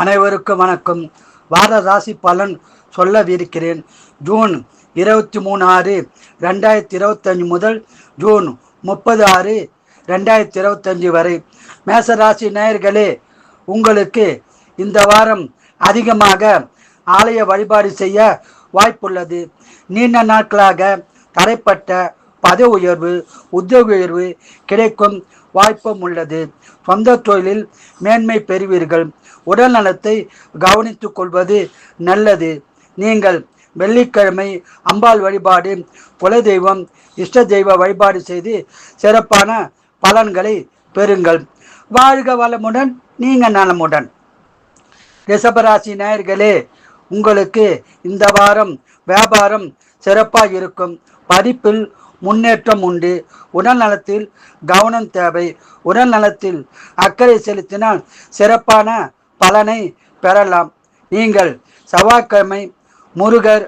அனைவருக்கும் வணக்கம். வார ராசி பலன் சொல்லவிருக்கிறேன். ஜூன் இருபத்தி மூணு ஆறு ரெண்டாயிரத்தி இருபத்தஞ்சி முதல் ஜூன் முப்பது ஆறு ரெண்டாயிரத்தி இருபத்தஞ்சி வரை. மேசராசி நேயர்களே உங்களுக்கு இந்த வாரம் அதிகமாக ஆலய வழிபாடு செய்ய வாய்ப்புள்ளது. நீண்ட நாட்களாக தடைப்பட்ட பதவி உயர்வு உத்தியோக உயர்வு கிடைக்கும் வாய்ப்பும் உள்ளது. சொந்த தொழிலில் மேன்மை பெறுவீர்கள். உடல் நலத்தை கவனித்துக் கொள்வது நல்லது. நீங்கள் வெள்ளிக்கிழமை அம்பாள் வழிபாடு குலதெய்வம் இஷ்ட தெய்வ வழிபாடு செய்து சிறப்பான பலன்களை பெறுங்கள். வாழ்க வளமுடன் நீங்கள் நலமுடன். ரிஷபராசி நேயர்களே உங்களுக்கு இந்த வாரம் வியாபாரம் சிறப்பாக இருக்கும். படிப்பில் முன்னேற்றம் உண்டு. உடல் நலத்தில் கவனம் தேவை. உடல் நலத்தில் அக்கறை செலுத்தினால் சிறப்பான பலனை பெறலாம். நீங்கள் செவ்வாய்க்கிழமை முருகர்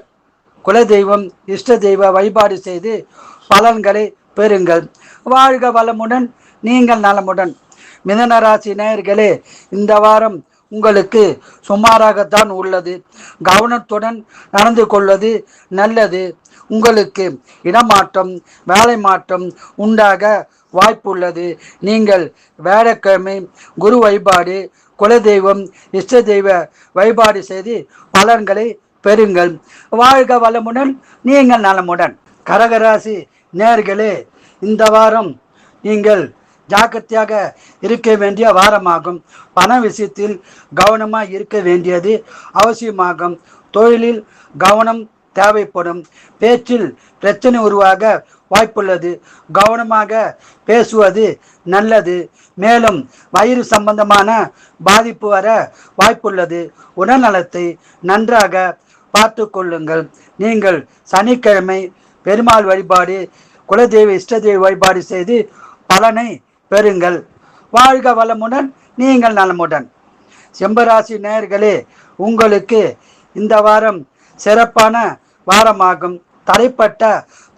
குலதெய்வம் இஷ்ட தெய்வ வழிபாடு செய்து பலன்களை பெறுங்கள். வாழ்க வளமுடன் நீங்கள் நலமுடன். மிதன ராசி நேயர்களே இந்த வாரம் உங்களுக்கு சுமாராகத்தான் உள்ளது. கவனத்துடன் நடந்து கொள்வது நல்லது. உங்களுக்கு இடமாற்றம் வேலை மாற்றம் உண்டாக வாய்ப்புள்ளது. நீங்கள் வேலைக்கிழமை குரு வழிபாடு குலதெய்வம் இஷ்ட தெய்வ வழிபாடு செய்து பலன்களை பெறுங்கள். வாழ்க வளமுடன் நீங்கள் நலமுடன். கரகராசி நேர்களே இந்த வாரம் நீங்கள் ஜாக்கிரதையாக இருக்க வேண்டிய வாரமாகும். பண விஷயத்தில் கவனமாக இருக்க வேண்டியது அவசியமாகும். தொழிலில் கவனம் தேவைப்படும். பேச்சில் பிரச்சனை உருவாக வாய்ப்புள்ளது. கவனமாக பேசுவது நல்லது. மேலும் வயிறு சம்பந்தமான பாதிப்பு வர வாய்ப்புள்ளது. உடல்நலத்தை நன்றாக பார்த்து கொள்ளுங்கள். நீங்கள் சனிக்கிழமை பெருமாள் வழிபாடு குலதெய்வ இஷ்டதெய்வ வழிபாடு செய்து பலனை பெறுங்கள். வாழ்க வளமுடன் நீங்கள் நலமுடன். செம்பராசி நேயர்களே உங்களுக்கு இந்த வாரம் சிறப்பான வாரமாகும். தடைப்பட்ட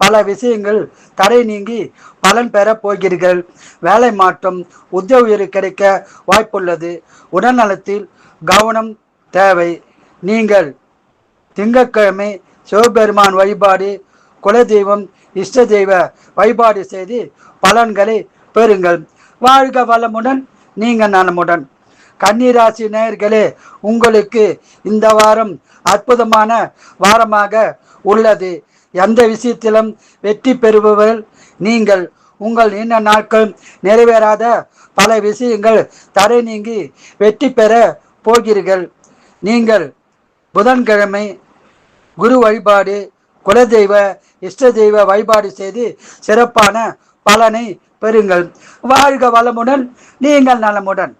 பல விஷயங்கள் தடை நீங்கி பலன் பெற போகிறீர்கள். வேலை மாற்றம் உத்தியோக உயர்வு கிடைக்க வாய்ப்புள்ளது. உடல்நலத்தில் கவனம் தேவை. நீங்கள் திங்கட்கிழமை சிவபெருமான் வழிபாடு குலதெய்வம் இஷ்ட தெய்வ வழிபாடு செய்து பலன்களை பெறுங்கள். வாழ்க வளமுடன் நீங்கள் நலமுடன். கன்னிராசி நேயர்களே உங்களுக்கு இந்த வாரம் அற்புதமான வாரமாக உள்ளது. எந்த விஷயத்திலும் வெற்றி பெறுபவர்கள் நீங்கள் உங்கள் நீண்ட நாட்கள் நிறைவேறாத பல விஷயங்கள் தடை நீங்கி வெற்றி பெற போகிறீர்கள். நீங்கள் புதன்கிழமை குரு வழிபாடு குலதெய்வ இஷ்ட தெய்வ வழிபாடு செய்து சிறப்பான பலனை பெறுங்கள். வாழ்க வளமுடன் நீங்கள் நலமுடன்.